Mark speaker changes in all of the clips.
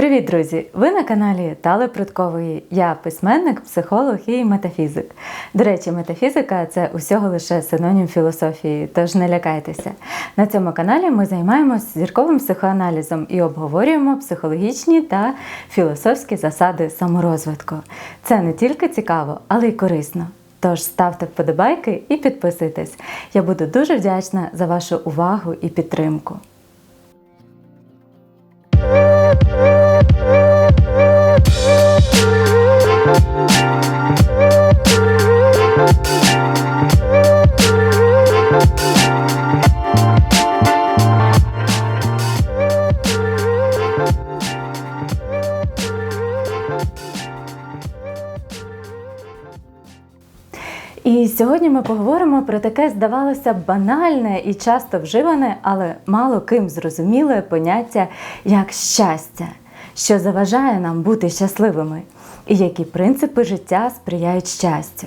Speaker 1: Привіт, друзі! Ви на каналі Тали Прудкової. Я письменник, психолог і метафізик. До речі, метафізика це усього лише синонім філософії, тож не лякайтеся. На цьому каналі ми займаємося зірковим психоаналізом і обговорюємо психологічні та філософські засади саморозвитку. Це не тільки цікаво, але й корисно. Тож ставте вподобайки і підписуйтесь. Я буду дуже вдячна за вашу увагу і підтримку. І сьогодні ми поговоримо про таке, здавалося, банальне і часто вживане, але мало ким зрозуміле поняття як щастя, що заважає нам бути щасливими, і які принципи життя сприяють щастю.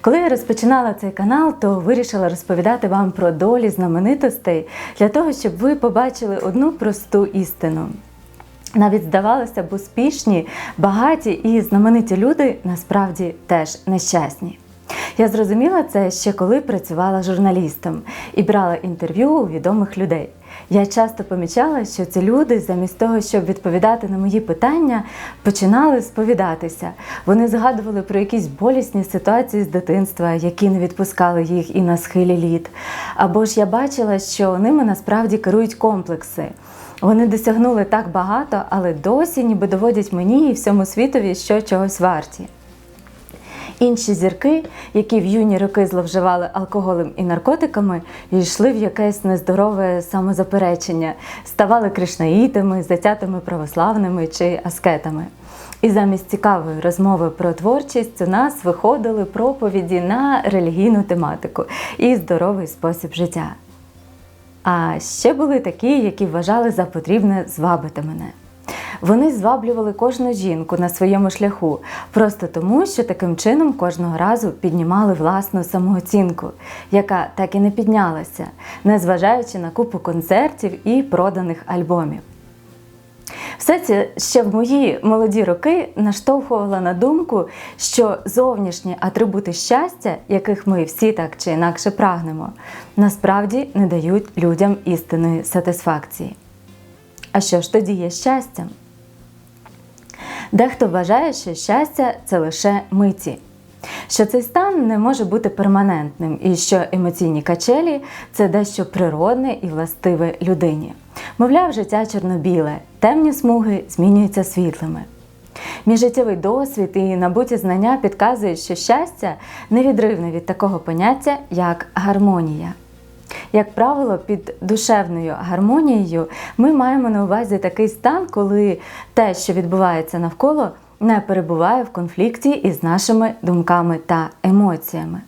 Speaker 1: Коли я розпочинала цей канал, то вирішила розповідати вам про долі знаменитостей для того, щоб ви побачили одну просту істину. Навіть здавалося б, успішні, багаті і знамениті люди насправді теж нещасні. Я зрозуміла це ще коли працювала журналістом і брала інтерв'ю у відомих людей. Я часто помічала, що ці люди, замість того, щоб відповідати на мої питання, починали сповідатися. Вони згадували про якісь болісні ситуації з дитинства, які не відпускали їх і на схилі літ. Або ж я бачила, що ними насправді керують комплекси. Вони досягнули так багато, але досі ніби доводять мені і всьому світові, що чогось варті. Інші зірки, які в юні роки зловживали алкоголем і наркотиками, йшли в якесь нездорове самозаперечення, ставали кришнаїтами, затятими православними чи аскетами. І замість цікавої розмови про творчість у нас виходили проповіді на релігійну тематику і здоровий спосіб життя. А ще були такі, які вважали за потрібне звабити мене. Вони зваблювали кожну жінку на своєму шляху, просто тому, що таким чином кожного разу піднімали власну самооцінку, яка так і не піднялася, незважаючи на купу концертів і проданих альбомів. Все це ще в мої молоді роки наштовхувало на думку, що зовнішні атрибути щастя, яких ми всі так чи інакше прагнемо, насправді не дають людям істинної сатисфакції. А що ж тоді є щастям? Дехто вважає, що щастя це лише миті, що цей стан не може бути перманентним і що емоційні качелі це дещо природне і властиве людині. Мовляв, життя чорнобіле, темні смуги змінюються світлими. Мій життєвий досвід і набуті знання підказують, що щастя невідривне від такого поняття, як гармонія. Як правило, під душевною гармонією ми маємо на увазі такий стан, коли те, що відбувається навколо, не перебуває в конфлікті із нашими думками та емоціями.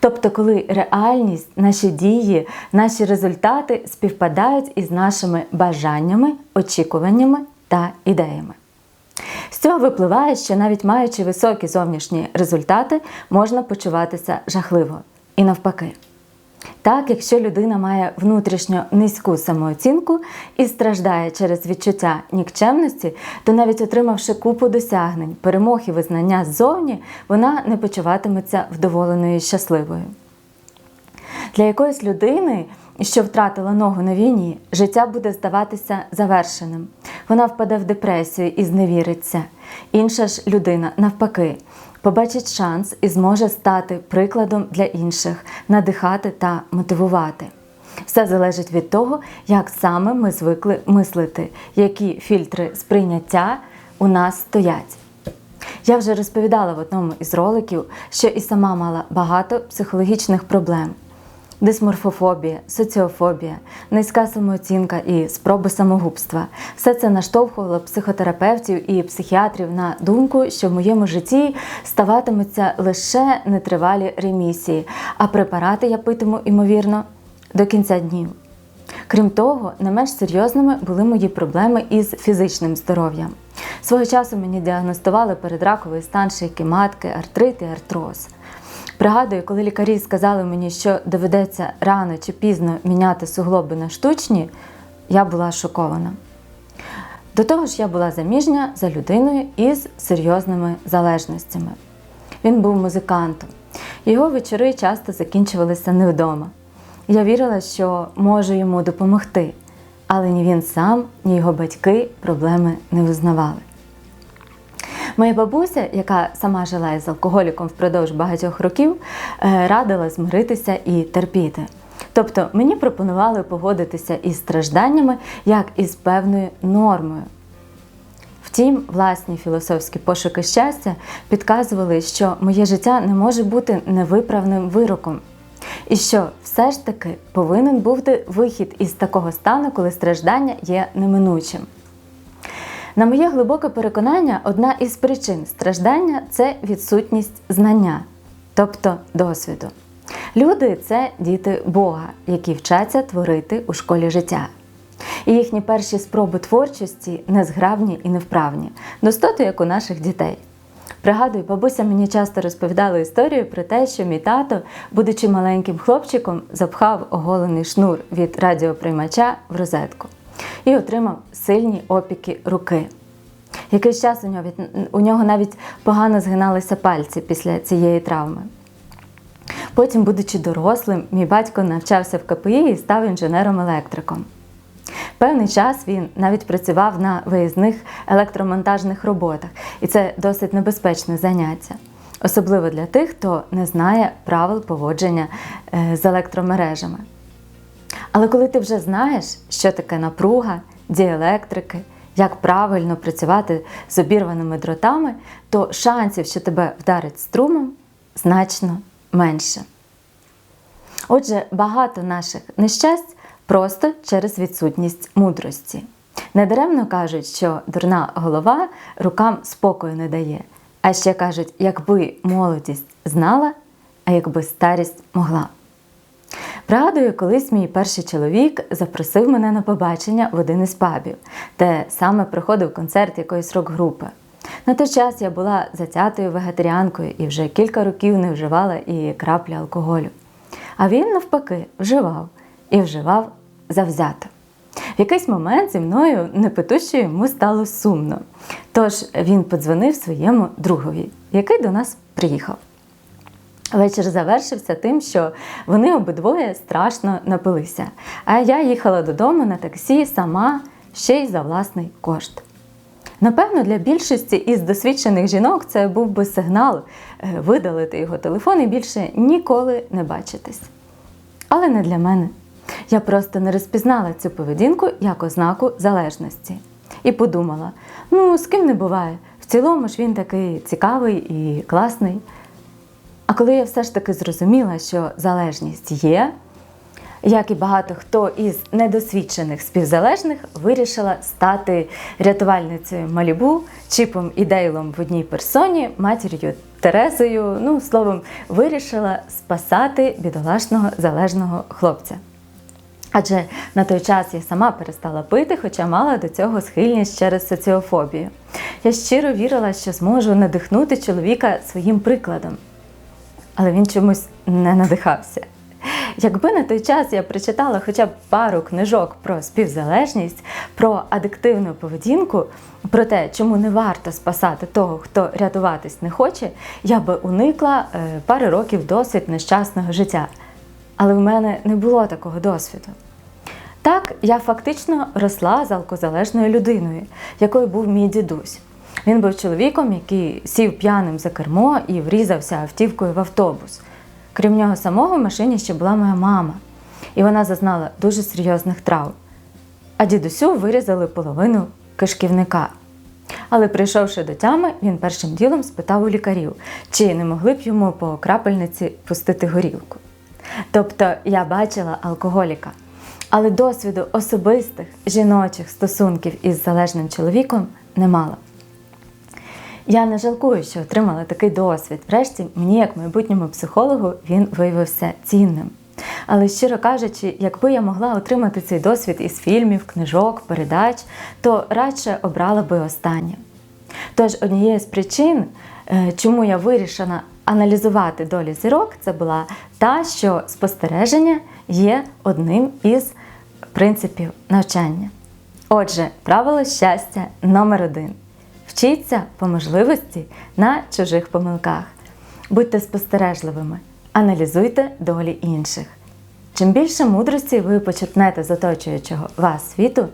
Speaker 1: Тобто, коли реальність, наші дії, наші результати співпадають із нашими бажаннями, очікуваннями та ідеями. З цього випливає, що навіть маючи високі зовнішні результати, можна почуватися жахливо і навпаки. Так, якщо людина має внутрішньо низьку самооцінку і страждає через відчуття нікчемності, то навіть отримавши купу досягнень, перемог і визнання ззовні, вона не почуватиметься вдоволеною і щасливою. Для якоїсь людини, що втратила ногу на війні, життя буде здаватися завершеним. Вона впаде в депресію і зневіриться. Інша ж людина, навпаки, побачить шанс і зможе стати прикладом для інших, надихати та мотивувати. Все залежить від того, як саме ми звикли мислити, які фільтри сприйняття у нас стоять. Я вже розповідала в одному із роликів, що і сама мала багато психологічних проблем дисморфофобія, соціофобія, низька самооцінка і спроби самогубства. Все це наштовхувало психотерапевтів і психіатрів на думку, що в моєму житті ставатимуться лише нетривалі ремісії, а препарати я питиму, ймовірно, до кінця днів. Крім того, не менш серйозними були мої проблеми із фізичним здоров'ям. Свого часу мені діагностували передраковий стан шийки матки, артрит і артроз. Пригадую, коли лікарі сказали мені, що доведеться рано чи пізно міняти суглоби на штучні, я була шокована. До того ж, я була заміжня за людиною із серйозними залежностями. Він був музикантом. Його вечори часто закінчувалися не вдома. Я вірила, що можу йому допомогти, але ні він сам, ні його батьки проблеми не визнавали. Моя бабуся, яка сама жила із алкоголіком впродовж багатьох років, е, радила змиритися і терпіти. Тобто мені пропонували погодитися із стражданнями як із певною нормою. Втім, власні філософські пошуки щастя підказували, що моє життя не може бути невиправним вироком, і що все ж таки повинен бути вихід із такого стану, коли страждання є неминучим. На моє глибоке переконання, одна із причин страждання це відсутність знання, тобто досвіду. Люди це діти Бога, які вчаться творити у школі життя. І їхні перші спроби творчості незграбні і невправні, достоту, як у наших дітей. Пригадую, бабуся мені часто розповідала історію про те, що мій тато, будучи маленьким хлопчиком, запхав оголений шнур від радіоприймача в розетку і отримав сильні опіки руки. Якийсь час у нього, у нього навіть погано згиналися пальці після цієї травми. Потім, будучи дорослим, мій батько навчався в КПІ і став інженером-електриком. Певний час він навіть працював на виїзних електромонтажних роботах, і це досить небезпечне заняття, особливо для тих, хто не знає правил поводження е, з електромережами. Але коли ти вже знаєш, що таке напруга, діелектрики, як правильно працювати з обірваними дротами, то шансів, що тебе вдарить струмом, значно менше. Отже, багато наших нещасть просто через відсутність мудрості. Недаремно кажуть, що дурна голова рукам спокою не дає. А ще кажуть, якби молодість знала, а якби старість могла. Пригадую, колись мій перший чоловік запросив мене на побачення в один із пабів, де саме проходив концерт якоїсь рок-групи. На той час я була затятою вегетаріанкою і вже кілька років не вживала і краплі алкоголю. А він, навпаки, вживав і вживав завзято. В якийсь момент зі мною непитуче йому стало сумно. Тож він подзвонив своєму другові, який до нас приїхав. Вечір завершився тим, що вони обидвоє страшно напилися. А я їхала додому на таксі сама ще й за власний кошт. Напевно, для більшості із досвідчених жінок це був би сигнал е, видалити його телефон і більше ніколи не бачитись. Але не для мене. Я просто не розпізнала цю поведінку як ознаку залежності. І подумала: ну, з ким не буває, в цілому ж він такий цікавий і класний. А коли я все ж таки зрозуміла, що залежність є, як і багато хто із недосвідчених співзалежних вирішила стати рятувальницею Малібу, Чіпом і Дейлом в одній персоні, матір'ю Терезою, ну, словом, вирішила спасати бідолашного залежного хлопця. Адже на той час я сама перестала пити, хоча мала до цього схильність через соціофобію. Я щиро вірила, що зможу надихнути чоловіка своїм прикладом. Але він чомусь не надихався. Якби на той час я прочитала хоча б пару книжок про співзалежність, про адиктивну поведінку, про те, чому не варто спасати того, хто рятуватись не хоче, я би уникла е, пари років досвід нещасного життя. Але в мене не було такого досвіду. Так, я фактично росла з алкозалежною людиною, якою був мій дідусь. Він був чоловіком, який сів п'яним за кермо і врізався автівкою в автобус. Крім нього самого, в машині ще була моя мама, і вона зазнала дуже серйозних травм. А дідусю вирізали половину кишківника. Але прийшовши до тями, він першим ділом спитав у лікарів, чи не могли б йому по крапельниці пустити горілку. Тобто я бачила алкоголіка, але досвіду особистих жіночих стосунків із залежним чоловіком не мала. Я не жалкую, що отримала такий досвід. Врешті, мені, як майбутньому психологу, він виявився цінним. Але, щиро кажучи, якби я могла отримати цей досвід із фільмів, книжок, передач, то радше обрала би останнє. Тож, однією з причин, е, чому я вирішила аналізувати долі зірок, це була та, що спостереження є одним із принципів навчання. Отже, правило щастя номер один. Вчіться по можливості на чужих помилках. Будьте спостережливими, аналізуйте долі інших. Чим більше мудрості ви почерпнете з оточуючого вас світу,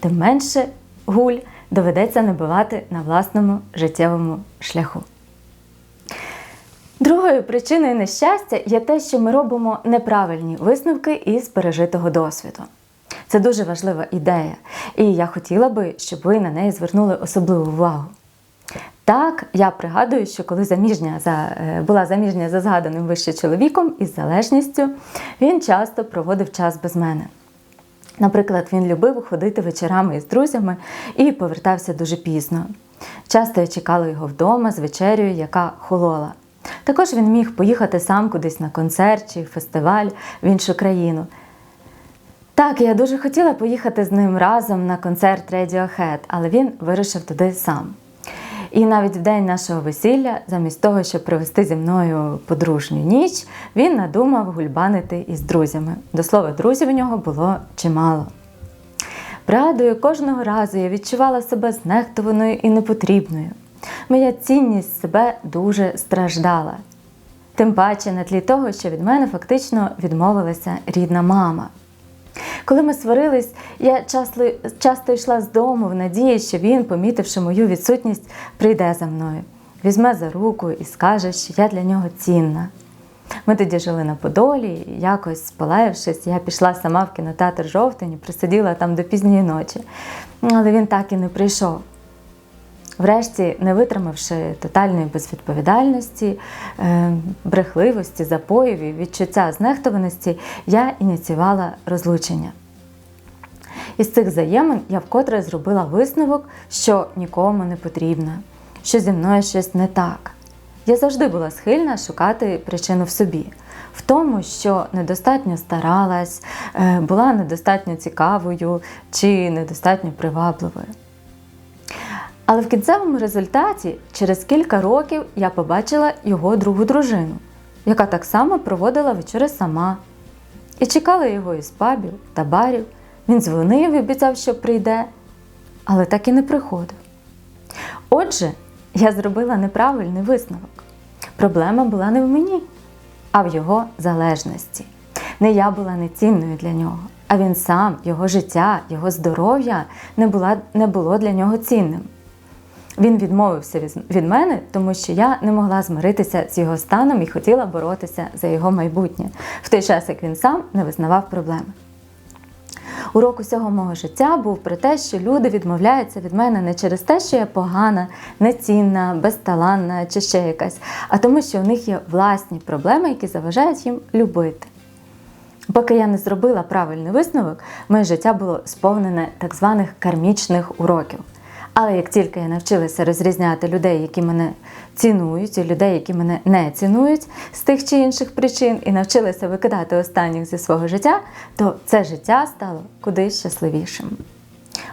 Speaker 1: тим менше гуль доведеться набивати на власному життєвому шляху. Другою причиною нещастя є те, що ми робимо неправильні висновки із пережитого досвіду. Це дуже важлива ідея, і я хотіла би, щоб ви на неї звернули особливу увагу. Так, я пригадую, що коли заміжня за, е, була заміжня за згаданим вище чоловіком із залежністю, він часто проводив час без мене. Наприклад, він любив ходити вечорами із друзями і повертався дуже пізно. Часто я чекала його вдома з вечерею, яка холола. Також він міг поїхати сам кудись на концерт чи фестиваль в іншу країну. Так, я дуже хотіла поїхати з ним разом на концерт Radiohead, але він вирушив туди сам. І навіть в день нашого весілля, замість того, щоб провести зі мною подружню ніч, він надумав гульбанити із друзями. До слова, друзів у нього було чимало. Пригадую, кожного разу я відчувала себе знехтованою і непотрібною. Моя цінність себе дуже страждала. Тим паче на тлі того, що від мене фактично відмовилася рідна мама. Коли ми сварились, я часто, часто йшла з дому в надії, що він, помітивши мою відсутність, прийде за мною, візьме за руку і скаже, що я для нього цінна. Ми тоді жили на Подолі, і якось, полаявшись, я пішла сама в кінотеатр жовтень і присиділа там до пізньої ночі. Але він так і не прийшов. Врешті, не витримавши тотальної безвідповідальності, е, брехливості, запоїв і відчуття знехтованості, я ініціювала розлучення. Із цих взаємин я вкотре зробила висновок, що нікому не потрібна, що зі мною щось не так. Я завжди була схильна шукати причину в собі, в тому, що недостатньо старалась, е, була недостатньо цікавою чи недостатньо привабливою. Але в кінцевому результаті, через кілька років, я побачила його другу дружину, яка так само проводила вечори сама. І чекала його із пабів та барів. Він дзвонив і обіцяв, що прийде, але так і не приходив. Отже, я зробила неправильний висновок. Проблема була не в мені, а в його залежності. Не я була нецінною для нього, а він сам, його життя, його здоров'я не, не було для нього цінним. Він відмовився від мене, тому що я не могла змиритися з його станом і хотіла боротися за його майбутнє, в той час як він сам не визнавав проблеми. Урок усього мого життя був про те, що люди відмовляються від мене не через те, що я погана, нецінна, безталанна чи ще якась, а тому, що у них є власні проблеми, які заважають їм любити. Поки я не зробила правильний висновок, моє життя було сповнене так званих кармічних уроків. Але як тільки я навчилася розрізняти людей, які мене цінують, і людей, які мене не цінують з тих чи інших причин, і навчилася викидати останніх зі свого життя, то це життя стало куди щасливішим.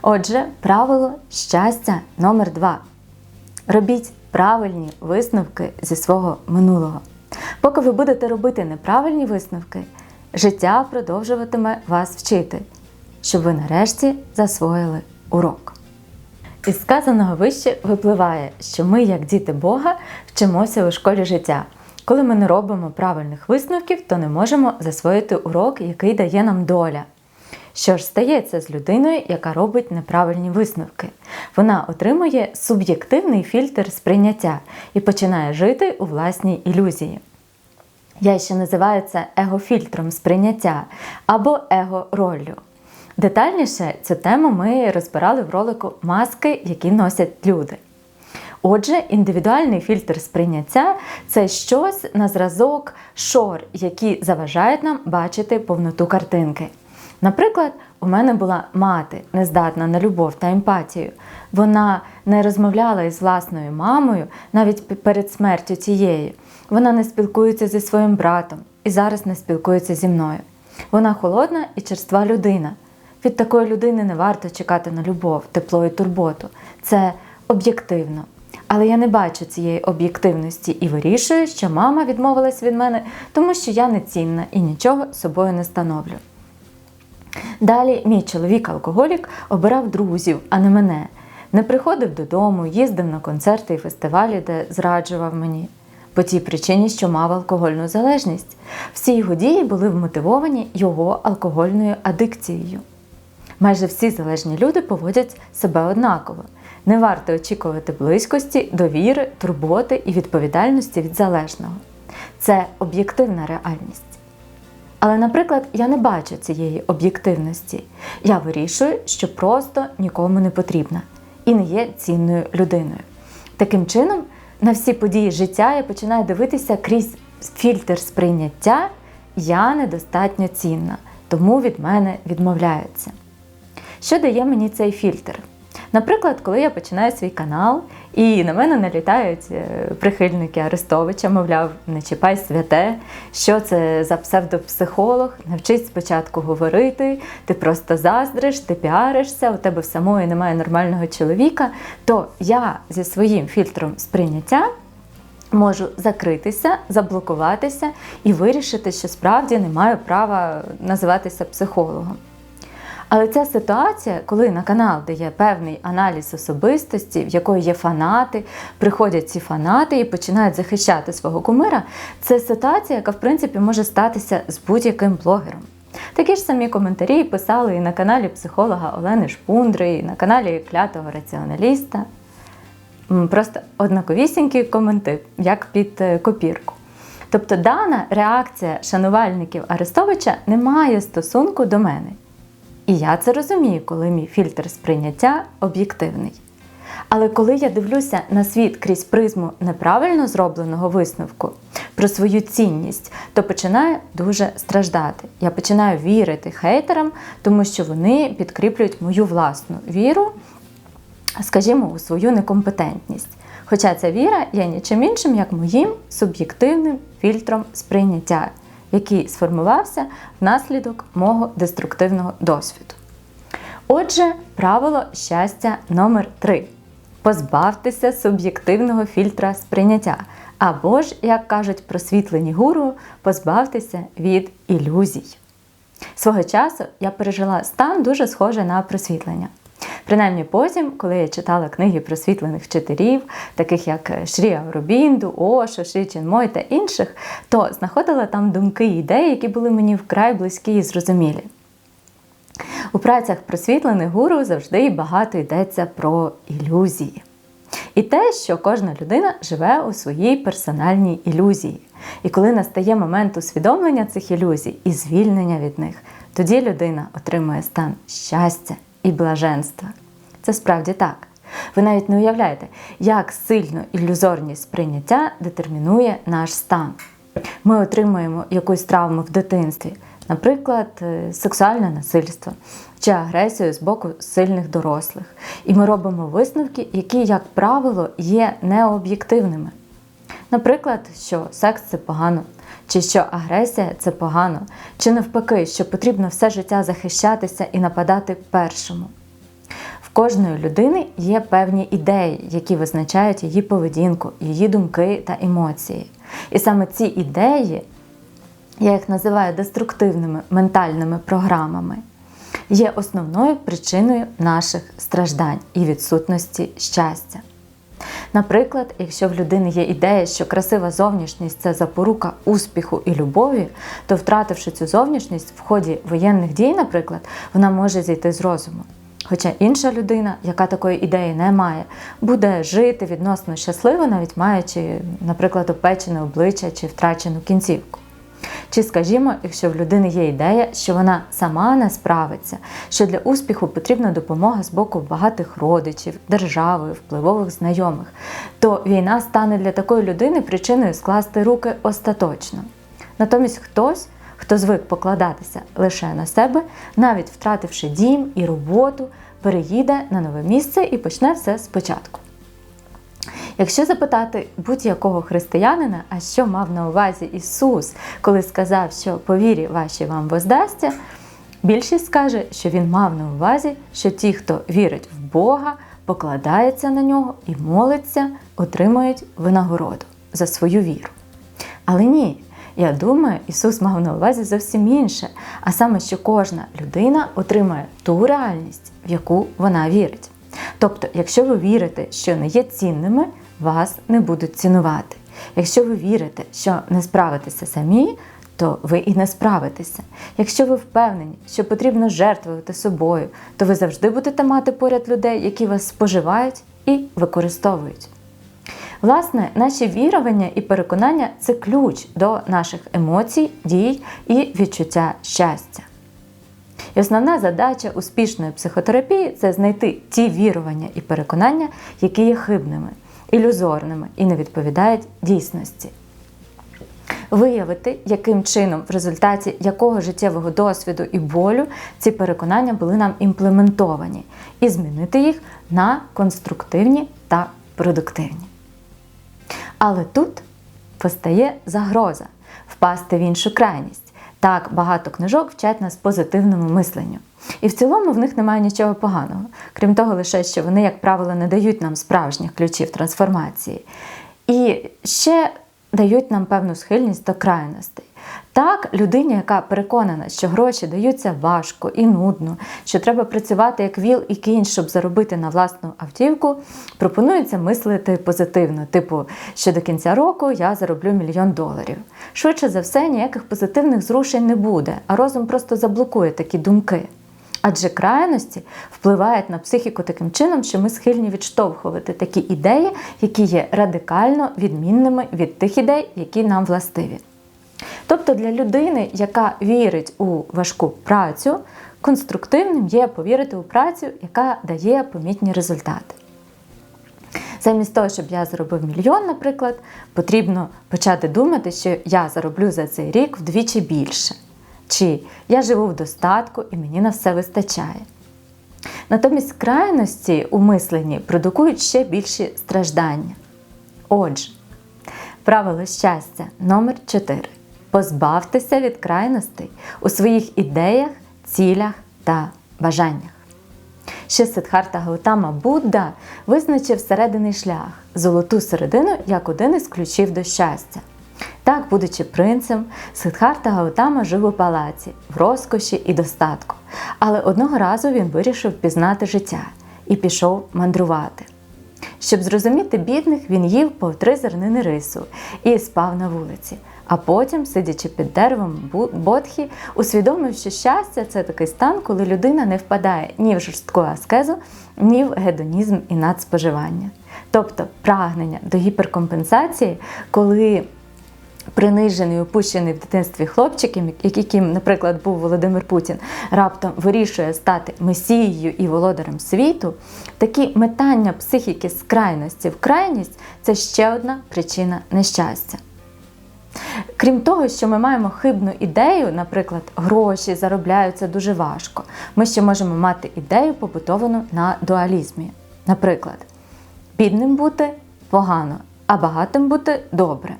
Speaker 1: Отже, правило щастя номер два. Робіть правильні висновки зі свого минулого. Поки ви будете робити неправильні висновки, життя продовжуватиме вас вчити, щоб ви нарешті засвоїли урок. Із сказаного вище випливає, що ми, як діти Бога, вчимося у школі життя. Коли ми не робимо правильних висновків, то не можемо засвоїти урок, який дає нам доля. Що ж стається з людиною, яка робить неправильні висновки? Вона отримує суб'єктивний фільтр сприйняття і починає жити у власній ілюзії. Я ще називаю це егофільтром сприйняття або его-роллю. Детальніше цю тему ми розбирали в ролику маски, які носять люди. Отже, індивідуальний фільтр сприйняття це щось на зразок шор, які заважають нам бачити повноту картинки. Наприклад, у мене була мати, нездатна на любов та емпатію. Вона не розмовляла із власною мамою навіть перед смертю цієї. Вона не спілкується зі своїм братом і зараз не спілкується зі мною. Вона холодна і черства людина. Від такої людини не варто чекати на любов, тепло і турботу. Це об'єктивно. Але я не бачу цієї об'єктивності і вирішую, що мама відмовилась від мене, тому що я не цінна і нічого собою не становлю. Далі мій чоловік-алкоголік обирав друзів, а не мене. Не приходив додому, їздив на концерти і фестивалі, де зраджував мені. По тій причині, що мав алкогольну залежність. Всі його дії були вмотивовані його алкогольною адикцією. Майже всі залежні люди поводять себе однаково. Не варто очікувати близькості, довіри, турботи і відповідальності від залежного. Це об'єктивна реальність. Але, наприклад, я не бачу цієї об'єктивності. Я вирішую, що просто нікому не потрібна і не є цінною людиною. Таким чином, на всі події життя я починаю дивитися крізь фільтр сприйняття я недостатньо цінна, тому від мене відмовляються. Що дає мені цей фільтр? Наприклад, коли я починаю свій канал, і на мене налітають е, прихильники Арестовича, мовляв, не чіпай святе, що це за псевдопсихолог, навчись спочатку говорити, ти просто заздриш, ти піаришся, у тебе в самої немає нормального чоловіка, то я зі своїм фільтром сприйняття. Можу закритися, заблокуватися і вирішити, що справді не маю права називатися психологом. Але ця ситуація, коли на канал дає певний аналіз особистості, в якої є фанати, приходять ці фанати і починають захищати свого кумира, це ситуація, яка в принципі може статися з будь-яким блогером. Такі ж самі коментарі писали і на каналі психолога Олени Шпундри, і на каналі Клятого раціоналіста. Просто однаковісінькі коменти, як під е, копірку. Тобто дана реакція шанувальників Арестовича не має стосунку до мене. І я це розумію, коли мій фільтр сприйняття об'єктивний. Але коли я дивлюся на світ крізь призму неправильно зробленого висновку про свою цінність, то починаю дуже страждати. Я починаю вірити хейтерам, тому що вони підкріплюють мою власну віру, скажімо, у свою некомпетентність. Хоча ця віра є нічим іншим, як моїм суб'єктивним фільтром сприйняття який сформувався внаслідок мого деструктивного досвіду. Отже, правило щастя номер 3 позбавтеся суб'єктивного фільтра сприйняття. Або ж, як кажуть просвітлені гуру, позбавтеся від ілюзій. Свого часу я пережила стан дуже схожий на просвітлення. Принаймні потім, коли я читала книги просвітлених вчителів, таких як Шрі Авробінду, Ошо, Шрі Ченмой та інших, то знаходила там думки і ідеї, які були мені вкрай близькі і зрозумілі. У працях просвітлених гуру завжди багато йдеться про ілюзії. І те, що кожна людина живе у своїй персональній ілюзії. І коли настає момент усвідомлення цих ілюзій і звільнення від них, тоді людина отримує стан щастя і блаженства. Це справді так. Ви навіть не уявляєте, як сильно ілюзорність сприйняття детермінує наш стан. Ми отримуємо якусь травму в дитинстві, наприклад, е, сексуальне насильство чи агресію з боку сильних дорослих. І ми робимо висновки, які, як правило, є необ'єктивними. Наприклад, що секс це погано, чи що агресія це погано, чи навпаки, що потрібно все життя захищатися і нападати першому. В кожної людини є певні ідеї, які визначають її поведінку, її думки та емоції. І саме ці ідеї, я їх називаю деструктивними ментальними програмами, є основною причиною наших страждань і відсутності щастя. Наприклад, якщо в людини є ідея, що красива зовнішність це запорука успіху і любові, то втративши цю зовнішність в ході воєнних дій, наприклад, вона може зійти з розуму. Хоча інша людина, яка такої ідеї не має, буде жити відносно щасливо, навіть маючи, наприклад, опечене обличчя чи втрачену кінцівку. Чи, скажімо, якщо в людини є ідея, що вона сама не справиться, що для успіху потрібна допомога з боку багатих родичів, держави, впливових знайомих, то війна стане для такої людини причиною скласти руки остаточно. Натомість хтось, хто звик покладатися лише на себе, навіть втративши дім і роботу, переїде на нове місце і почне все спочатку. Якщо запитати будь-якого християнина, а що мав на увазі Ісус, коли сказав, що по вірі ваші вам воздасться, більшість скаже, що Він мав на увазі, що ті, хто вірить в Бога, покладається на нього і молиться, отримують винагороду за свою віру. Але ні, Я думаю, Ісус мав на увазі зовсім інше, а саме, що кожна людина отримає ту реальність, в яку вона вірить. Тобто, якщо ви вірите, що не є цінними, вас не будуть цінувати. Якщо ви вірите, що не справитеся самі, то ви і не справитеся. Якщо ви впевнені, що потрібно жертвувати собою, то ви завжди будете мати поряд людей, які вас споживають і використовують. Власне, наші вірування і переконання це ключ до наших емоцій, дій і відчуття щастя. І основна задача успішної психотерапії це знайти ті вірування і переконання, які є хибними, ілюзорними і не відповідають дійсності. Виявити, яким чином, в результаті якого життєвого досвіду і болю ці переконання були нам імплементовані, і змінити їх на конструктивні та продуктивні. Але тут постає загроза впасти в іншу крайність. Так, багато книжок вчать нас позитивному мисленню. І в цілому в них немає нічого поганого, крім того, лише що вони, як правило, не дають нам справжніх ключів трансформації. І ще дають нам певну схильність до крайностей. Так, людині, яка переконана, що гроші даються важко і нудно, що треба працювати як віл і кінь, щоб заробити на власну автівку, пропонується мислити позитивно, типу, що до кінця року я зароблю мільйон доларів. Швидше за все, ніяких позитивних зрушень не буде, а розум просто заблокує такі думки. Адже крайності впливають на психіку таким чином, що ми схильні відштовхувати такі ідеї, які є радикально відмінними від тих ідей, які нам властиві. Тобто для людини, яка вірить у важку працю, конструктивним є повірити у працю, яка дає помітні результати. Замість того, щоб я заробив мільйон, наприклад, потрібно почати думати, що я зароблю за цей рік вдвічі більше. Чи я живу в достатку і мені на все вистачає. Натомість крайності у мисленні продукують ще більші страждання. Отже, правило щастя номер 4 Позбавтеся від крайностей у своїх ідеях, цілях та бажаннях. Ще Сидхарта Гаутама Будда визначив серединний шлях, золоту середину як один із ключів до щастя. Так, будучи принцем, Сидхарта Гаутама жив у палаці, в розкоші і достатку. Але одного разу він вирішив пізнати життя і пішов мандрувати. Щоб зрозуміти бідних, він їв по три зернини рису і спав на вулиці. А потім, сидячи під деревом бодхі, усвідомив, що щастя це такий стан, коли людина не впадає ні в жорстку аскезу, ні в гедонізм і надспоживання. Тобто прагнення до гіперкомпенсації, коли принижений, опущений в дитинстві хлопчик, яким, наприклад, був Володимир Путін, раптом вирішує стати месією і володарем світу, такі метання психіки з крайності в крайність це ще одна причина нещастя. Крім того, що ми маємо хибну ідею, наприклад, гроші заробляються дуже важко, ми ще можемо мати ідею, побутовану на дуалізмі. Наприклад, бідним бути погано, а багатим бути добре.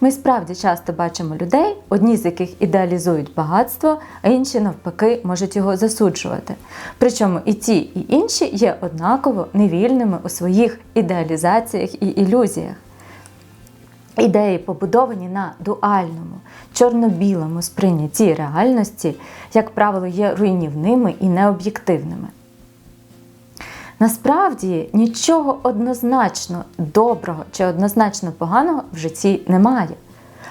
Speaker 1: Ми справді часто бачимо людей, одні з яких ідеалізують багатство, а інші, навпаки, можуть його засуджувати. Причому і ті, і інші є однаково невільними у своїх ідеалізаціях і ілюзіях. Ідеї, побудовані на дуальному, чорно-білому сприйнятті реальності, як правило, є руйнівними і необ'єктивними. Насправді нічого однозначно доброго чи однозначно поганого в житті немає.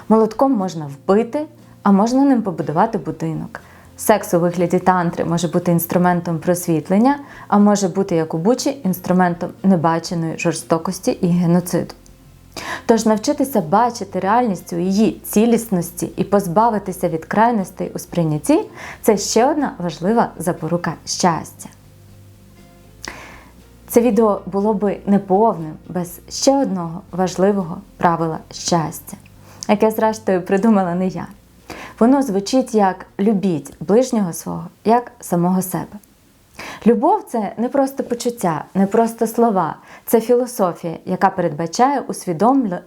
Speaker 1: Молотком можна вбити, а можна ним побудувати будинок. Секс у вигляді тантри може бути інструментом просвітлення, а може бути, як у Бучі, інструментом небаченої жорстокості і геноциду. Тож навчитися бачити реальність у її цілісності і позбавитися від крайностей у сприйнятті це ще одна важлива запорука щастя. Це відео було би неповним без ще одного важливого правила щастя, яке, зрештою, придумала не я. Воно звучить як любіть ближнього свого, як самого себе. Любов це не просто почуття, не просто слова, це філософія, яка передбачає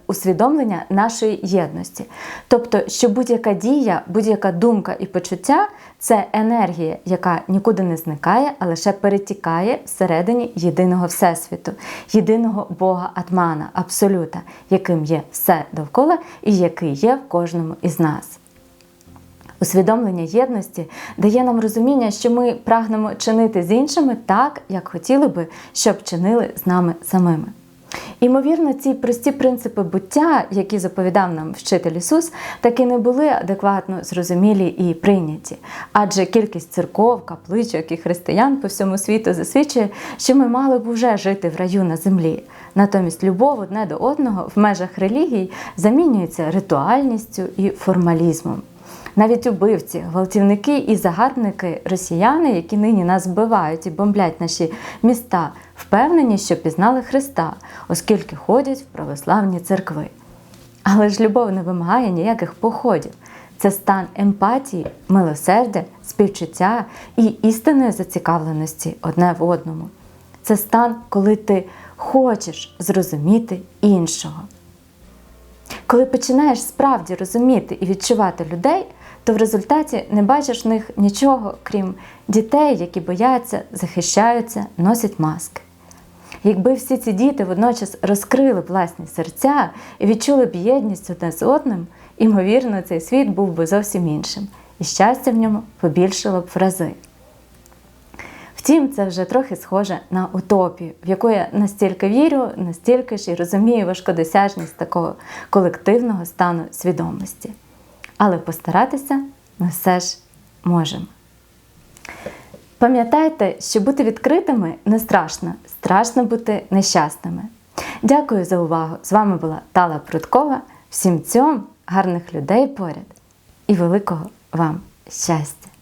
Speaker 1: усвідомлення нашої єдності. Тобто, що будь-яка дія, будь-яка думка і почуття це енергія, яка нікуди не зникає, а лише перетікає всередині єдиного всесвіту, єдиного Бога Атмана, Абсолюта, яким є все довкола і який є в кожному із нас. Усвідомлення єдності дає нам розуміння, що ми прагнемо чинити з іншими так, як хотіли би, щоб чинили з нами самими. Імовірно, ці прості принципи буття, які заповідав нам вчитель Ісус, таки не були адекватно зрозумілі і прийняті. Адже кількість церков, капличок і християн по всьому світу засвідчує, що ми мали б уже жити в раю на землі. Натомість любов одне до одного в межах релігій замінюється ритуальністю і формалізмом. Навіть убивці, гвалтівники і загарбники росіяни, які нині нас вбивають і бомблять наші міста, впевнені, що пізнали Христа, оскільки ходять в православні церкви. Але ж любов не вимагає ніяких походів. Це стан емпатії, милосердя, співчуття і істинної зацікавленості одне в одному. Це стан, коли ти хочеш зрозуміти іншого. Коли починаєш справді розуміти і відчувати людей, то в результаті не бачиш в них нічого, крім дітей, які бояться, захищаються, носять маски. Якби всі ці діти водночас розкрили власні серця і відчули б єдність одне з одним, імовірно, цей світ був би зовсім іншим, і щастя в ньому побільшило б в рази. Втім, це вже трохи схоже на утопію, в яку я настільки вірю, настільки ж і розумію важкодосяжність такого колективного стану свідомості. Але постаратися ми все ж можемо. Пам'ятайте, що бути відкритими не страшно, страшно бути нещасними. Дякую за увагу! З вами була Тала Прудкова. Всім цьом, гарних людей поряд і великого вам щастя!